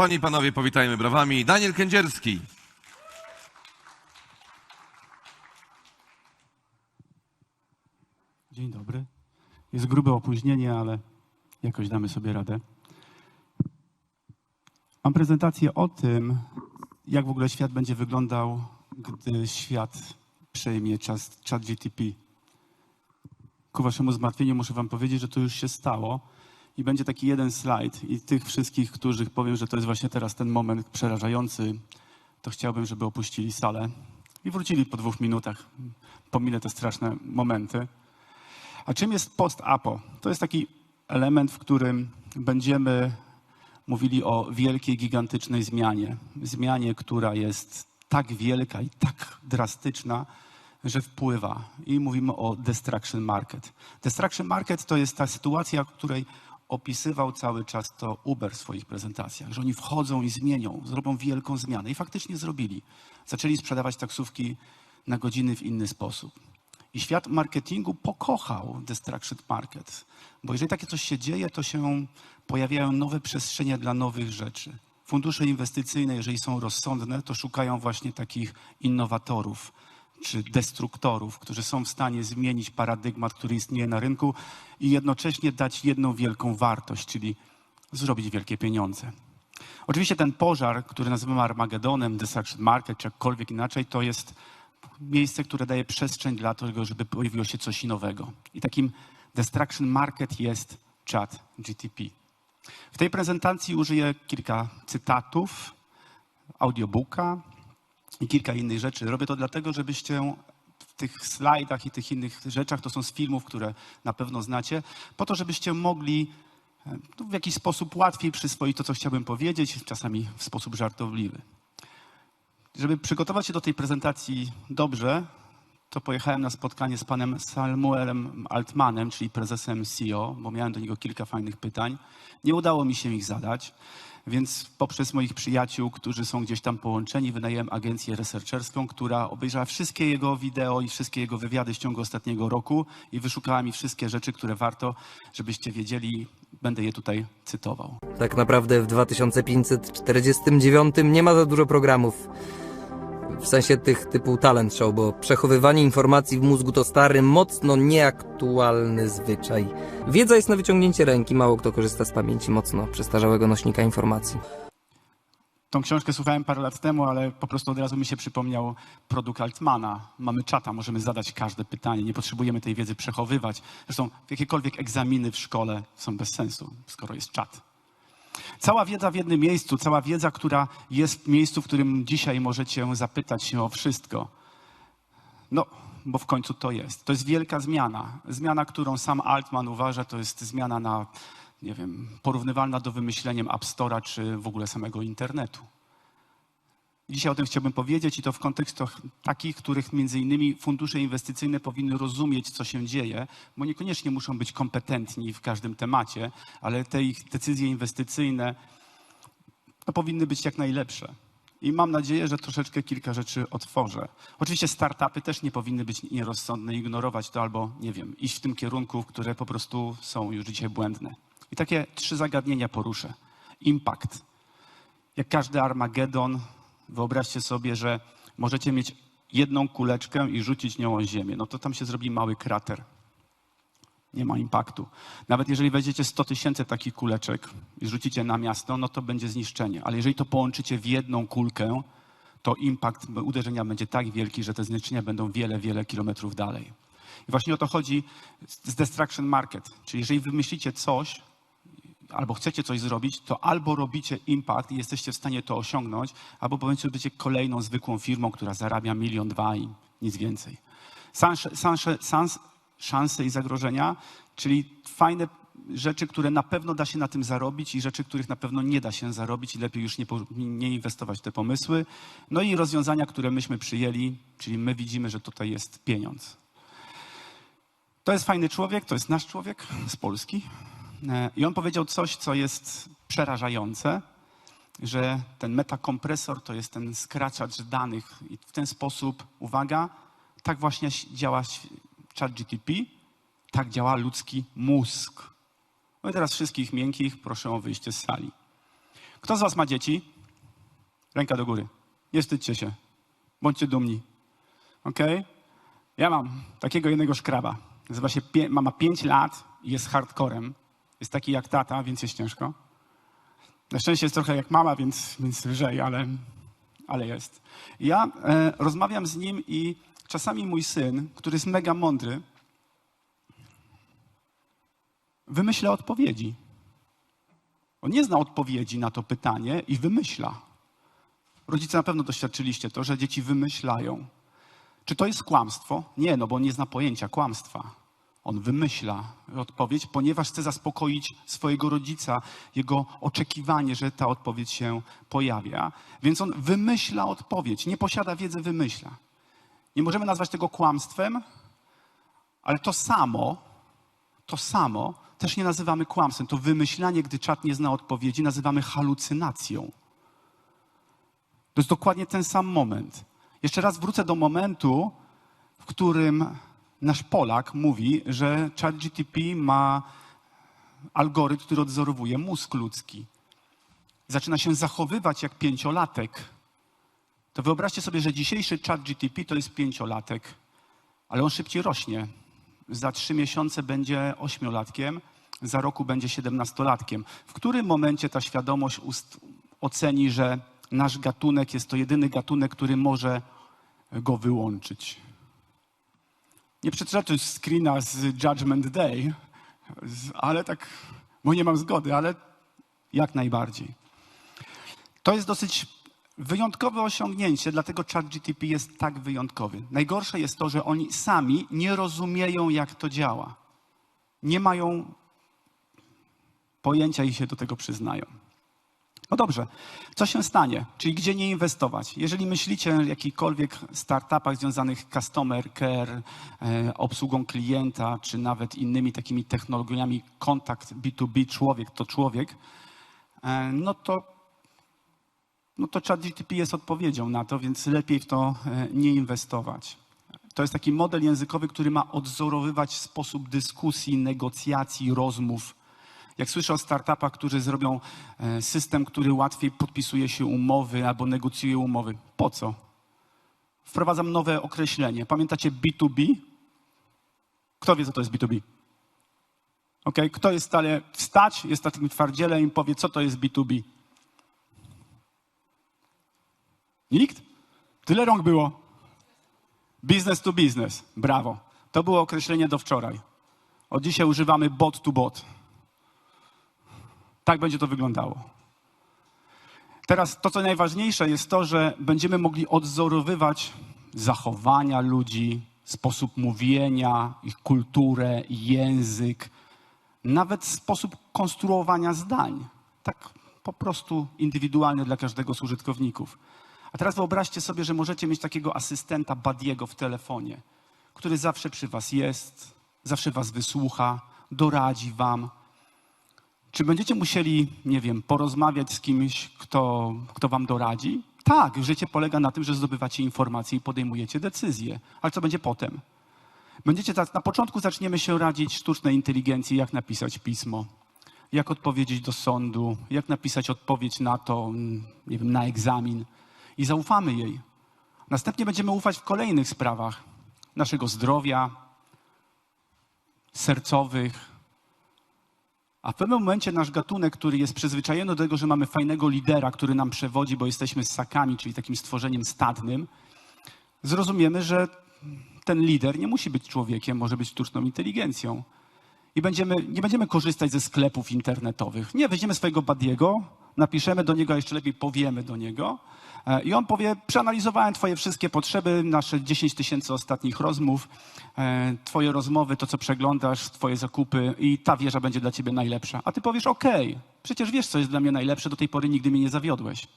Panie i panowie, powitajmy brawami. Daniel Kędzierski. Dzień dobry. Jest grube opóźnienie, ale jakoś damy sobie radę. Mam prezentację o tym, jak w ogóle świat będzie wyglądał, gdy świat przejmie czas ChatGTP. Ku waszemu zmartwieniu muszę wam powiedzieć, że to już się stało i będzie taki jeden slajd i tych wszystkich, którzy powiem, że to jest właśnie teraz ten moment przerażający, to chciałbym, żeby opuścili salę i wrócili po dwóch minutach. Pominę te straszne momenty. A czym jest post-apo? To jest taki element, w którym będziemy mówili o wielkiej, gigantycznej zmianie. Zmianie, która jest tak wielka i tak drastyczna, że wpływa. I mówimy o destruction market. Destruction market to jest ta sytuacja, w której opisywał cały czas to Uber w swoich prezentacjach, że oni wchodzą i zmienią, zrobią wielką zmianę. I faktycznie zrobili. Zaczęli sprzedawać taksówki na godziny w inny sposób. I świat marketingu pokochał Destruction Market, bo jeżeli takie coś się dzieje, to się pojawiają nowe przestrzenie dla nowych rzeczy. Fundusze inwestycyjne, jeżeli są rozsądne, to szukają właśnie takich innowatorów czy destruktorów, którzy są w stanie zmienić paradygmat, który istnieje na rynku i jednocześnie dać jedną wielką wartość, czyli zrobić wielkie pieniądze. Oczywiście ten pożar, który nazywamy Armagedonem, Destruction Market, czy jakkolwiek inaczej, to jest miejsce, które daje przestrzeń dla tego, żeby pojawiło się coś nowego. I takim Destruction Market jest chat GTP. W tej prezentacji użyję kilka cytatów, audiobooka i kilka innych rzeczy. Robię to dlatego, żebyście w tych slajdach i tych innych rzeczach, to są z filmów, które na pewno znacie, po to, żebyście mogli e, no, w jakiś sposób łatwiej przyswoić to, co chciałbym powiedzieć, czasami w sposób żartobliwy. Żeby przygotować się do tej prezentacji dobrze, to pojechałem na spotkanie z panem Samuelem Altmanem, czyli prezesem CEO, bo miałem do niego kilka fajnych pytań. Nie udało mi się ich zadać, więc poprzez moich przyjaciół, którzy są gdzieś tam połączeni, wynajęłem agencję researcherską, która obejrzała wszystkie jego wideo i wszystkie jego wywiady w ciągu ostatniego roku i wyszukała mi wszystkie rzeczy, które warto, żebyście wiedzieli. Będę je tutaj cytował. Tak naprawdę w 2549 nie ma za dużo programów. W sensie tych typu talent show, bo przechowywanie informacji w mózgu to stary, mocno nieaktualny zwyczaj. Wiedza jest na wyciągnięcie ręki, mało kto korzysta z pamięci mocno przestarzałego nośnika informacji. Tą książkę słuchałem parę lat temu, ale po prostu od razu mi się przypomniał produkt Altmana. Mamy czata, możemy zadać każde pytanie, nie potrzebujemy tej wiedzy przechowywać. Zresztą jakiekolwiek egzaminy w szkole są bez sensu, skoro jest czat. Cała wiedza w jednym miejscu, cała wiedza, która jest w miejscu, w którym dzisiaj możecie zapytać się o wszystko. No, bo w końcu to jest. To jest wielka zmiana. Zmiana, którą sam Altman uważa, to jest zmiana na, nie wiem, porównywalna do wymyśleniem App Store'a czy w ogóle samego internetu. Dzisiaj o tym chciałbym powiedzieć i to w kontekstach takich, których między innymi fundusze inwestycyjne powinny rozumieć, co się dzieje, bo niekoniecznie muszą być kompetentni w każdym temacie, ale te ich decyzje inwestycyjne no, powinny być jak najlepsze. I mam nadzieję, że troszeczkę kilka rzeczy otworzę. Oczywiście startupy też nie powinny być nierozsądne, ignorować to albo, nie wiem, iść w tym kierunku, które po prostu są już dzisiaj błędne. I takie trzy zagadnienia poruszę. Impact. Jak każdy Armagedon, wyobraźcie sobie, że możecie mieć jedną kuleczkę i rzucić nią o ziemię. No to tam się zrobi mały krater. Nie ma impaktu. Nawet jeżeli weźmiecie 100 tysięcy takich kuleczek i rzucicie na miasto, no to będzie zniszczenie. Ale jeżeli to połączycie w jedną kulkę, to impact uderzenia będzie tak wielki, że te zniszczenia będą wiele, wiele kilometrów dalej. I właśnie o to chodzi z Destruction Market. Czyli jeżeli wymyślicie coś, albo chcecie coś zrobić, to albo robicie impact i jesteście w stanie to osiągnąć, albo będziecie kolejną zwykłą firmą, która zarabia milion, dwa i nic więcej. Sansze, sansze, sans, szanse i zagrożenia, czyli fajne rzeczy, które na pewno da się na tym zarobić i rzeczy, których na pewno nie da się zarobić i lepiej już nie, nie inwestować w te pomysły. No i rozwiązania, które myśmy przyjęli, czyli my widzimy, że tutaj jest pieniądz. To jest fajny człowiek, to jest nasz człowiek z Polski. E, I on powiedział coś, co jest przerażające, że ten metakompresor to jest ten skraczacz danych i w ten sposób, uwaga, tak właśnie działa ChatGTP, tak działa ludzki mózg. No i teraz wszystkich miękkich proszę o wyjście z sali. Kto z was ma dzieci? Ręka do góry. Nie wstydźcie się. Bądźcie dumni. Ok? Ja mam takiego jednego szkraba. Nazywa się, pie- ma, ma 5 lat i jest hardcorem. Jest taki jak tata, więc jest ciężko. Na szczęście jest trochę jak mama, więc, więc lżej, ale, ale jest. Ja e, rozmawiam z nim i czasami mój syn, który jest mega mądry, wymyśla odpowiedzi. On nie zna odpowiedzi na to pytanie i wymyśla. Rodzice na pewno doświadczyliście to, że dzieci wymyślają. Czy to jest kłamstwo? Nie, no bo on nie zna pojęcia kłamstwa. On wymyśla odpowiedź, ponieważ chce zaspokoić swojego rodzica, jego oczekiwanie, że ta odpowiedź się pojawia. Więc on wymyśla odpowiedź, nie posiada wiedzy, wymyśla. Nie możemy nazwać tego kłamstwem, ale to samo, to samo też nie nazywamy kłamstwem. To wymyślanie, gdy czat nie zna odpowiedzi, nazywamy halucynacją. To jest dokładnie ten sam moment. Jeszcze raz wrócę do momentu, w którym nasz Polak mówi, że ChatGTP ma algorytm, który odzorowuje mózg ludzki. Zaczyna się zachowywać jak pięciolatek. To wyobraźcie sobie, że dzisiejszy ChatGTP to jest pięciolatek, ale on szybciej rośnie. Za trzy miesiące będzie ośmiolatkiem, za roku będzie siedemnastolatkiem. W którym momencie ta świadomość oceni, że nasz gatunek jest to jedyny gatunek, który może go wyłączyć? Nie przeczytałem screena z Judgment Day, ale tak, bo nie mam zgody, ale jak najbardziej. To jest dosyć wyjątkowe osiągnięcie, dlatego ChatGTP jest tak wyjątkowy. Najgorsze jest to, że oni sami nie rozumieją, jak to działa. Nie mają pojęcia i się do tego przyznają. No dobrze, co się stanie? Czyli gdzie nie inwestować? Jeżeli myślicie o jakichkolwiek startupach związanych customer care, e, obsługą klienta, czy nawet innymi takimi technologiami, kontakt B2B, człowiek to człowiek, e, no to no to ChatGTP jest odpowiedzią na to, więc lepiej w to e, nie inwestować. To jest taki model językowy, który ma odzorowywać sposób dyskusji, negocjacji, rozmów. Jak słyszę o startupach, którzy zrobią e, system, który łatwiej podpisuje się umowy albo negocjuje umowy. Po co? Wprowadzam nowe określenie. Pamiętacie B2B? Kto wie, co to jest B2B? Ok, kto jest w stanie wstać, jest takim twardzielem i powie, co to jest B2B? Nikt? Tyle rąk było. Business to business. Brawo. To było określenie do wczoraj. Od dzisiaj używamy bot to bot. Tak będzie to wyglądało. Teraz to, co najważniejsze, jest to, że będziemy mogli odzorowywać zachowania ludzi, sposób mówienia, ich kulturę, język, nawet sposób konstruowania zdań. Tak po prostu indywidualny dla każdego z użytkowników. A teraz wyobraźcie sobie, że możecie mieć takiego asystenta Badiego w telefonie, który zawsze przy was jest, zawsze was wysłucha, doradzi wam. Czy będziecie musieli, nie wiem, porozmawiać z kimś, kto, kto wam doradzi? Tak, życie polega na tym, że zdobywacie informacje i podejmujecie decyzje. Ale co będzie potem? Będziecie na początku zaczniemy się radzić sztucznej inteligencji, jak napisać pismo, jak odpowiedzieć do sądu, jak napisać odpowiedź na to, nie wiem, na egzamin i zaufamy jej. Następnie będziemy ufać w kolejnych sprawach naszego zdrowia, sercowych. A w pewnym momencie nasz gatunek, który jest przyzwyczajony do tego, że mamy fajnego lidera, który nam przewodzi, bo jesteśmy ssakami, czyli takim stworzeniem stadnym, zrozumiemy, że ten lider nie musi być człowiekiem, może być sztuczną inteligencją. I będziemy, nie będziemy korzystać ze sklepów internetowych. Nie, weźmiemy swojego Badiego, napiszemy do niego, a jeszcze lepiej powiemy do niego. E, I on powie, przeanalizowałem twoje wszystkie potrzeby, nasze 10 tysięcy ostatnich rozmów, e, twoje rozmowy, to co przeglądasz, twoje zakupy i ta wieża będzie dla ciebie najlepsza. A ty powiesz, okej, przecież wiesz, co jest dla mnie najlepsze, do tej pory nigdy mnie nie zawiodłeś.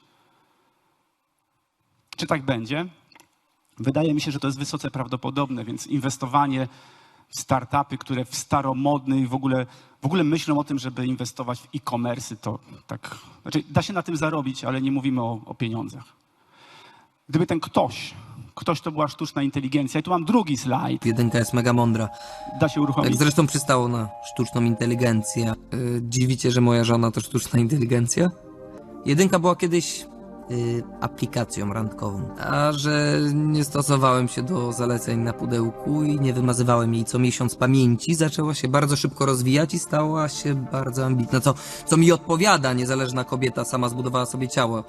Czy tak będzie? Wydaje mi się, że to jest wysoce prawdopodobne, więc inwestowanie startupy, które w staromodny i w ogóle, w ogóle myślą o tym, żeby inwestować w e-commerce, to tak, znaczy da się na tym zarobić, ale nie mówimy o, o pieniądzach. Gdyby ten ktoś, ktoś to była sztuczna inteligencja, i tu mam drugi slajd, Jedynka jest mega mądra. da się Jak uruchomić. zresztą przystało na sztuczną inteligencję. Yy, dziwicie, że moja żona to sztuczna inteligencja? Jedynka była kiedyś aplikacją randkową, a że nie stosowałem się do zaleceń na pudełku i nie wymazywałem jej co miesiąc pamięci, zaczęła się bardzo szybko rozwijać i stała się bardzo ambitna, co, co mi odpowiada, niezależna kobieta sama zbudowała sobie ciało.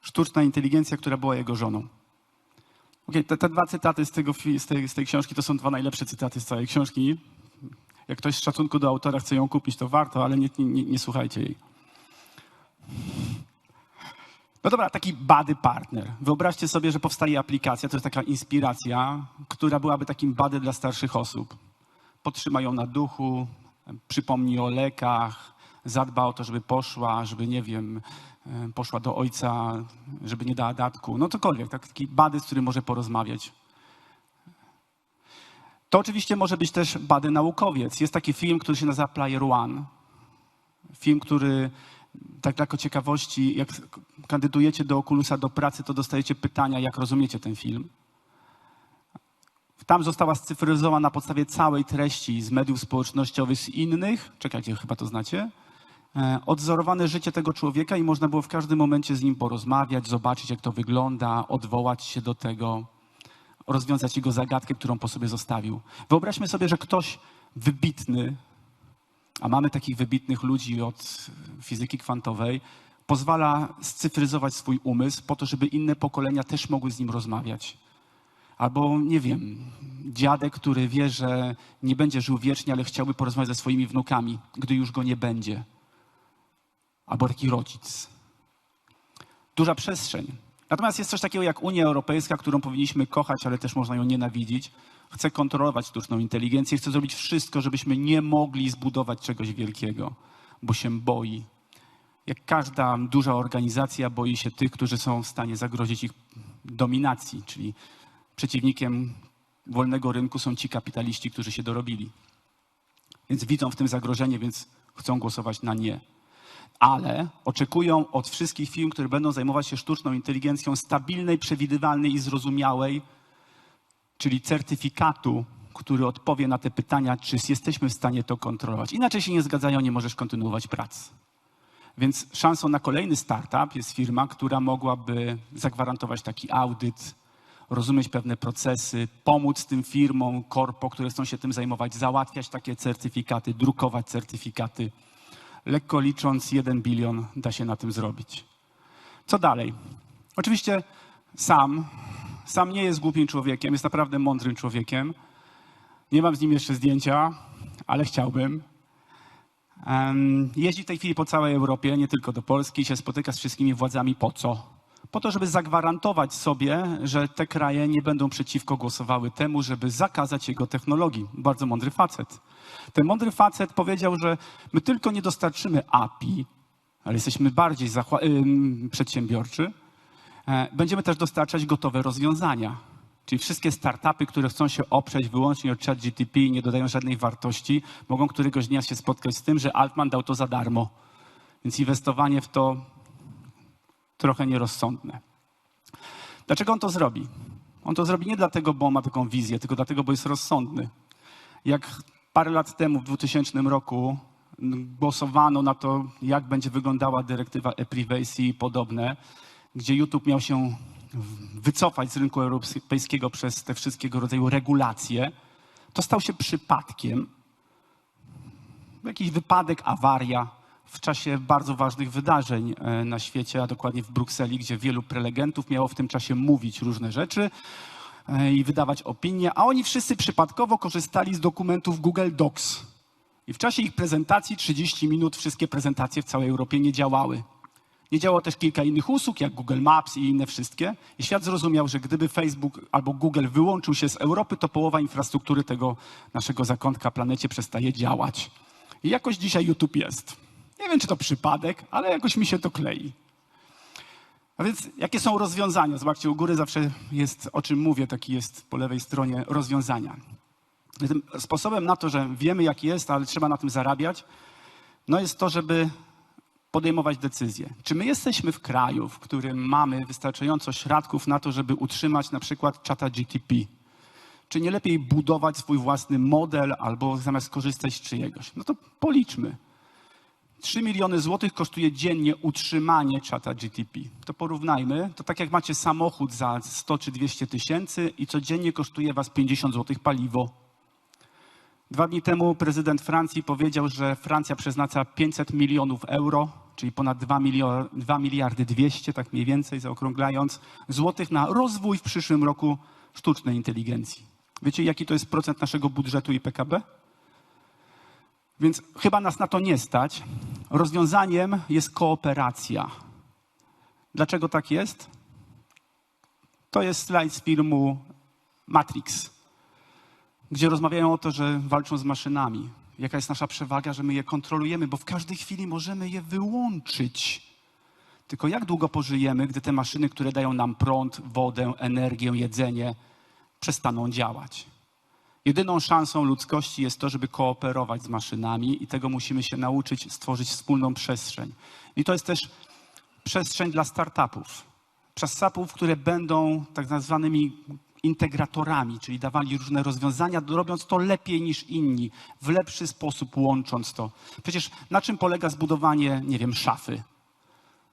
Sztuczna inteligencja, która była jego żoną. Okej, te, te dwa cytaty z, tego, z, tej, z tej książki to są dwa najlepsze cytaty z całej książki. Jak ktoś z szacunku do autora chce ją kupić, to warto, ale nie, nie, nie słuchajcie jej. No dobra, taki bady partner. Wyobraźcie sobie, że powstaje aplikacja, to jest taka inspiracja, która byłaby takim bady dla starszych osób. Podtrzyma ją na duchu, przypomni o lekach, zadba o to, żeby poszła, żeby, nie wiem, e, poszła do ojca, żeby nie dała datku. No cokolwiek, tak, taki bady, z którym może porozmawiać. To oczywiście może być też bady naukowiec. Jest taki film, który się nazywa Player One. Film, który tak jako ciekawości, jak kandydujecie do Oculusa do pracy, to dostajecie pytania, jak rozumiecie ten film. Tam została scyfryzowana na podstawie całej treści z mediów społecznościowych, z innych, czekajcie, chyba to znacie, e, odzorowane życie tego człowieka i można było w każdym momencie z nim porozmawiać, zobaczyć, jak to wygląda, odwołać się do tego, rozwiązać jego zagadkę, którą po sobie zostawił. Wyobraźmy sobie, że ktoś wybitny, a mamy takich wybitnych ludzi od fizyki kwantowej, pozwala scyfryzować swój umysł po to, żeby inne pokolenia też mogły z nim rozmawiać. Albo, nie wiem, dziadek, który wie, że nie będzie żył wiecznie, ale chciałby porozmawiać ze swoimi wnukami, gdy już go nie będzie. Albo taki rodzic. Duża przestrzeń. Natomiast jest coś takiego jak Unia Europejska, którą powinniśmy kochać, ale też można ją nienawidzić. Chce kontrolować sztuczną inteligencję, chce zrobić wszystko, żebyśmy nie mogli zbudować czegoś wielkiego, bo się boi. Jak każda duża organizacja boi się tych, którzy są w stanie zagrozić ich dominacji, czyli przeciwnikiem wolnego rynku są ci kapitaliści, którzy się dorobili. Więc widzą w tym zagrożenie, więc chcą głosować na nie. Ale oczekują od wszystkich firm, które będą zajmować się sztuczną inteligencją, stabilnej, przewidywalnej i zrozumiałej, czyli certyfikatu, który odpowie na te pytania, czy jesteśmy w stanie to kontrolować. Inaczej się nie zgadzają, nie możesz kontynuować pracy. Więc szansą na kolejny startup jest firma, która mogłaby zagwarantować taki audyt, rozumieć pewne procesy, pomóc tym firmom, korpo, które chcą się tym zajmować, załatwiać takie certyfikaty, drukować certyfikaty. Lekko licząc, jeden bilion da się na tym zrobić. Co dalej? Oczywiście sam, sam nie jest głupim człowiekiem, jest naprawdę mądrym człowiekiem. Nie mam z nim jeszcze zdjęcia, ale chciałbym. Jeździ w tej chwili po całej Europie, nie tylko do Polski, się spotyka z wszystkimi władzami. Po co? Po to, żeby zagwarantować sobie, że te kraje nie będą przeciwko głosowały temu, żeby zakazać jego technologii. Bardzo mądry facet. Ten mądry facet powiedział, że my tylko nie dostarczymy API, ale jesteśmy bardziej przedsiębiorczy. E, Będziemy też dostarczać gotowe rozwiązania. Czyli wszystkie startupy, które chcą się oprzeć wyłącznie od ChatGTP i nie dodają żadnej wartości, mogą któregoś dnia się spotkać z tym, że Altman dał to za darmo. Więc inwestowanie w to trochę nierozsądne. Dlaczego on to zrobi? On to zrobi nie dlatego, bo ma taką wizję, tylko dlatego, bo jest rozsądny. Jak parę lat temu, w 2000 roku, głosowano na to, jak będzie wyglądała dyrektywa e-privacy i podobne, gdzie YouTube miał się wycofać z rynku europejskiego przez te wszystkiego rodzaju regulacje, to stał się przypadkiem. Jakiś wypadek, awaria w czasie bardzo ważnych wydarzeń e, na świecie, a dokładnie w Brukseli, gdzie wielu prelegentów miało w tym czasie mówić różne rzeczy e, i wydawać opinie, a oni wszyscy przypadkowo korzystali z dokumentów Google Docs. I w czasie ich prezentacji, 30 minut, wszystkie prezentacje w całej Europie nie działały. Nie działało też kilka innych usług, jak Google Maps i inne wszystkie. I świat zrozumiał, że gdyby Facebook albo Google wyłączył się z Europy, to połowa infrastruktury tego naszego zakątka planecie przestaje działać. I jakoś dzisiaj YouTube jest. Nie wiem, czy to przypadek, ale jakoś mi się to klei. A więc jakie są rozwiązania? Zobaczcie, u góry zawsze jest, o czym mówię, taki jest po lewej stronie rozwiązania. Tym sposobem na to, że wiemy, jak jest, ale trzeba na tym zarabiać, no jest to, żeby podejmować decyzje. Czy my jesteśmy w kraju, w którym mamy wystarczająco środków na to, żeby utrzymać na przykład czata GTP? Czy nie lepiej budować swój własny model albo zamiast korzystać z czyjegoś? No to policzmy. 3 miliony złotych kosztuje dziennie utrzymanie czata GTP. To porównajmy. To tak jak macie samochód za 100 czy 200 tysięcy i codziennie kosztuje was 50 złotych paliwo. Dwa dni temu prezydent Francji powiedział, że Francja przeznacza 500 milionów euro, czyli ponad 2, milio- 2 miliardy 200, tak mniej więcej zaokrąglając, złotych na rozwój w przyszłym roku sztucznej inteligencji. Wiecie, jaki to jest procent naszego budżetu i PKB? Więc chyba nas na to nie stać. Rozwiązaniem jest kooperacja. Dlaczego tak jest? To jest slajd z filmu Matrix, gdzie rozmawiają o to, że walczą z maszynami. Jaka jest nasza przewaga, że my je kontrolujemy, bo w każdej chwili możemy je wyłączyć. Tylko jak długo pożyjemy, gdy te maszyny, które dają nam prąd, wodę, energię, jedzenie, przestaną działać? Jedyną szansą ludzkości jest to, żeby kooperować z maszynami i tego musimy się nauczyć, stworzyć wspólną przestrzeń. I to jest też przestrzeń dla startupów. Startupów, które będą tak zwanymi integratorami, czyli dawali różne rozwiązania, robiąc to lepiej niż inni, w lepszy sposób łącząc to. Przecież na czym polega zbudowanie, nie wiem, szafy?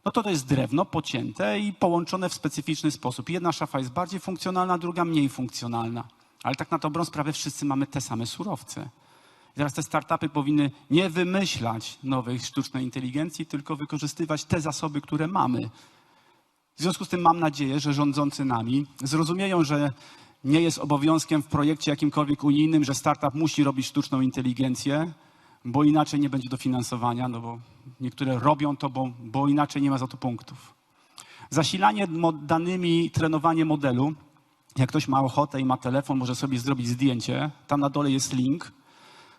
No to to jest drewno pocięte i połączone w specyficzny sposób. Jedna szafa jest bardziej funkcjonalna, druga mniej funkcjonalna. Ale tak na dobrą sprawę wszyscy mamy te same surowce. I teraz te startupy powinny nie wymyślać nowej sztucznej inteligencji, tylko wykorzystywać te zasoby, które mamy. W związku z tym mam nadzieję, że rządzący nami zrozumieją, że nie jest obowiązkiem w projekcie jakimkolwiek unijnym, że startup musi robić sztuczną inteligencję, bo inaczej nie będzie dofinansowania, no bo niektóre robią to, bo, bo inaczej nie ma za to punktów. Zasilanie danymi, trenowanie modelu. Jak ktoś ma ochotę i ma telefon, może sobie zrobić zdjęcie. Tam na dole jest link.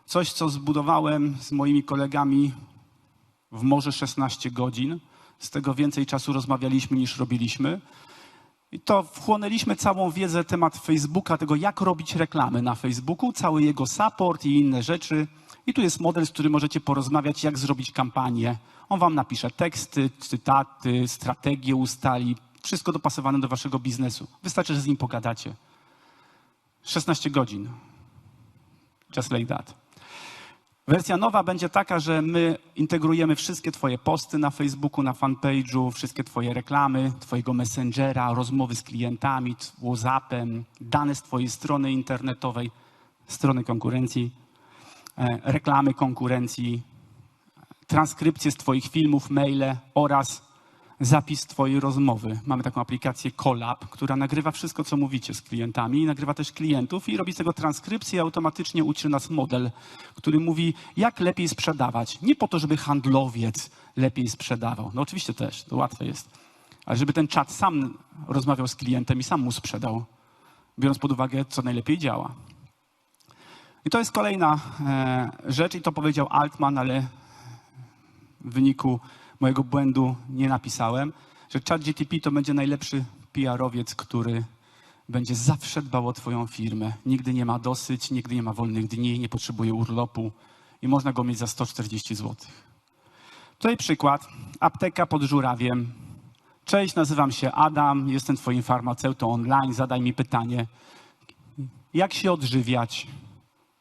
Coś, co zbudowałem z moimi kolegami w może 16 godzin. Z tego więcej czasu rozmawialiśmy niż robiliśmy. I to wchłonęliśmy całą wiedzę temat Facebooka, tego jak robić reklamy na Facebooku, cały jego support i inne rzeczy. I tu jest model, z którym możecie porozmawiać, jak zrobić kampanię. On wam napisze teksty, cytaty, strategię ustali, wszystko dopasowane do waszego biznesu. Wystarczy, że z nim pogadacie. 16 godzin. Just like that. Wersja nowa będzie taka, że my integrujemy wszystkie Twoje posty na Facebooku, na fanpage'u, wszystkie Twoje reklamy, Twojego messengera, rozmowy z klientami, WhatsAppem, dane z Twojej strony internetowej, strony konkurencji, e, reklamy konkurencji, transkrypcje z Twoich filmów, maile oraz zapis Twojej rozmowy. Mamy taką aplikację Collab, która nagrywa wszystko, co mówicie z klientami, nagrywa też klientów i robi z tego transkrypcję i automatycznie uczy nas model, który mówi, jak lepiej sprzedawać. Nie po to, żeby handlowiec lepiej sprzedawał. No oczywiście też, to łatwe jest. Ale żeby ten czat sam rozmawiał z klientem i sam mu sprzedał, biorąc pod uwagę, co najlepiej działa. I to jest kolejna e, rzecz i to powiedział Altman, ale w wyniku mojego błędu nie napisałem, że ChatGTP to będzie najlepszy PR-owiec, który będzie zawsze dbał o Twoją firmę. Nigdy nie ma dosyć, nigdy nie ma wolnych dni, nie potrzebuje urlopu i można go mieć za 140 zł. Tutaj przykład. Apteka pod żurawiem. Cześć, nazywam się Adam, jestem Twoim farmaceutą online. Zadaj mi pytanie, jak się odżywiać?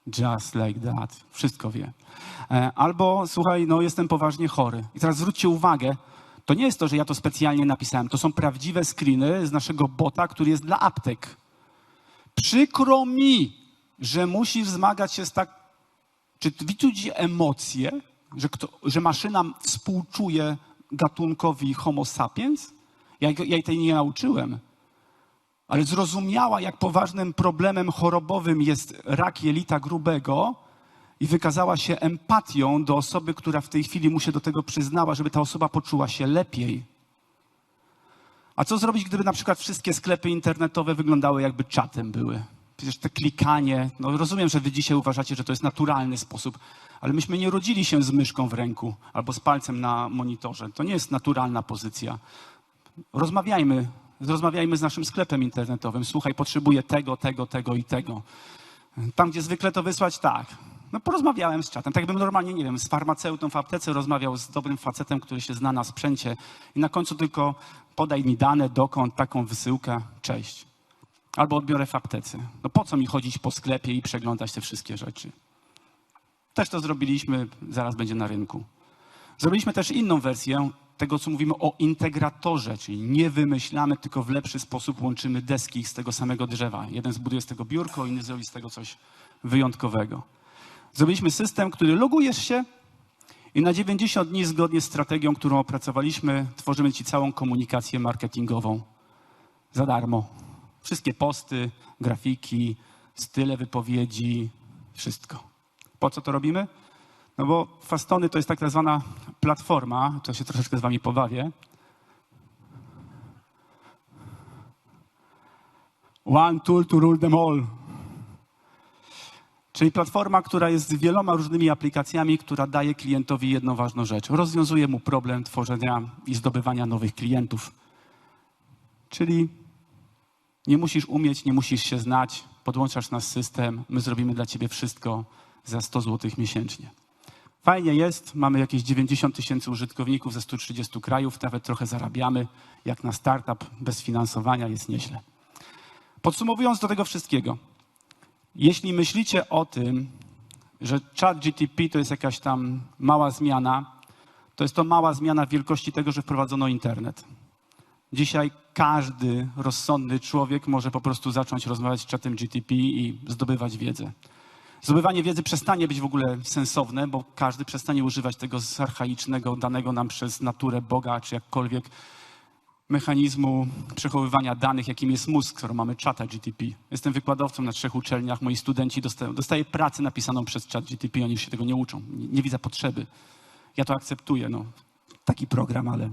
Just like that. Wszystko wie. E, Albo słuchaj, no jestem poważnie chory. I teraz zwróćcie uwagę, to nie jest to, że ja to specjalnie napisałem. To są prawdziwe screeny z naszego bota, który jest dla aptek. Przykro mi, że musisz zmagać się z tak. Czy widzicie emocje, że, kto, że maszyna współczuje gatunkowi Homo sapiens? Ja, ja jej tej nie nauczyłem ale zrozumiała, jak poważnym problemem chorobowym jest rak jelita grubego i wykazała się empatią do osoby, która w tej chwili mu się do tego przyznała, żeby ta osoba poczuła się lepiej. A co zrobić, gdyby na przykład wszystkie sklepy internetowe wyglądały jakby czatem były? Przecież te klikanie, no rozumiem, że wy dzisiaj uważacie, że to jest naturalny sposób, ale myśmy nie rodzili się z myszką w ręku albo z palcem na monitorze. To nie jest naturalna pozycja. Rozmawiajmy, rozmawiajmy z naszym sklepem internetowym. Słuchaj, potrzebuję tego, tego, tego i tego. Tam, gdzie zwykle to wysłać, tak. No porozmawiałem z czatem. Tak jakbym normalnie, nie wiem, z farmaceutą w aptece rozmawiał z dobrym facetem, który się zna na sprzęcie i na końcu tylko podaj mi dane, dokąd, taką wysyłkę, cześć. Albo odbiorę w aptece. No po co mi chodzić po sklepie i przeglądać te wszystkie rzeczy? Też to zrobiliśmy, zaraz będzie na rynku. Zrobiliśmy też inną wersję tego, co mówimy o integratorze, czyli nie wymyślamy, tylko w lepszy sposób łączymy deski z tego samego drzewa. Jeden zbuduje z tego biurko, inny zrobi z tego coś wyjątkowego. Zrobiliśmy system, który logujesz się i na 90 dni, zgodnie z strategią, którą opracowaliśmy, tworzymy Ci całą komunikację marketingową za darmo. Wszystkie posty, grafiki, style wypowiedzi, wszystko. Po co to robimy? No bo Fastony to jest tak zwana platforma, to się troszeczkę z wami pobawię. One tool to rule them all. Czyli platforma, która jest z wieloma różnymi aplikacjami, która daje klientowi jedną ważną rzecz. Rozwiązuje mu problem tworzenia i zdobywania nowych klientów. Czyli nie musisz umieć, nie musisz się znać, podłączasz nasz system, my zrobimy dla ciebie wszystko za 100 zł miesięcznie. Fajnie jest, mamy jakieś 90 tysięcy użytkowników ze 130 krajów, nawet trochę zarabiamy. Jak na startup bez finansowania jest nieźle. Podsumowując do tego wszystkiego, jeśli myślicie o tym, że chat GTP to jest jakaś tam mała zmiana, to jest to mała zmiana wielkości tego, że wprowadzono internet. Dzisiaj każdy rozsądny człowiek może po prostu zacząć rozmawiać z czatem GTP i zdobywać wiedzę. Zdobywanie wiedzy przestanie być w ogóle sensowne, bo każdy przestanie używać tego archaicznego, danego nam przez naturę Boga, czy jakkolwiek mechanizmu przechowywania danych, jakim jest mózg, skoro mamy czata GTP. Jestem wykładowcą na trzech uczelniach, moi studenci dostają, dostaję pracę napisaną przez czat GTP, oni się tego nie uczą. Nie, nie widzę potrzeby. Ja to akceptuję, no. Taki program, ale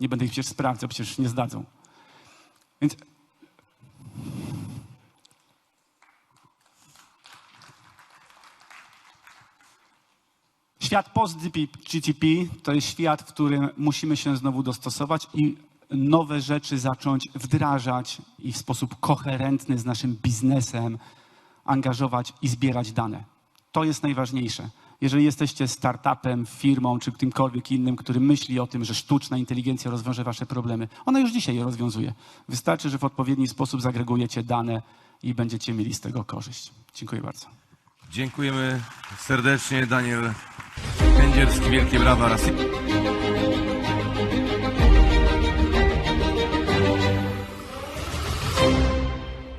nie będę ich przecież sprawdzał, przecież nie zdadzą. Więc Świat post-GTP to jest świat, w którym musimy się znowu dostosować i nowe rzeczy zacząć wdrażać i w sposób koherentny z naszym biznesem angażować i zbierać dane. To jest najważniejsze. Jeżeli jesteście startupem, firmą czy kimkolwiek innym, który myśli o tym, że sztuczna inteligencja rozwiąże wasze problemy, ona już dzisiaj je rozwiązuje. Wystarczy, że w odpowiedni sposób zagregujecie dane i będziecie mieli z tego korzyść. Dziękuję bardzo. Dziękujemy serdecznie. Daniel Kędzierski, wielkie brawa raz.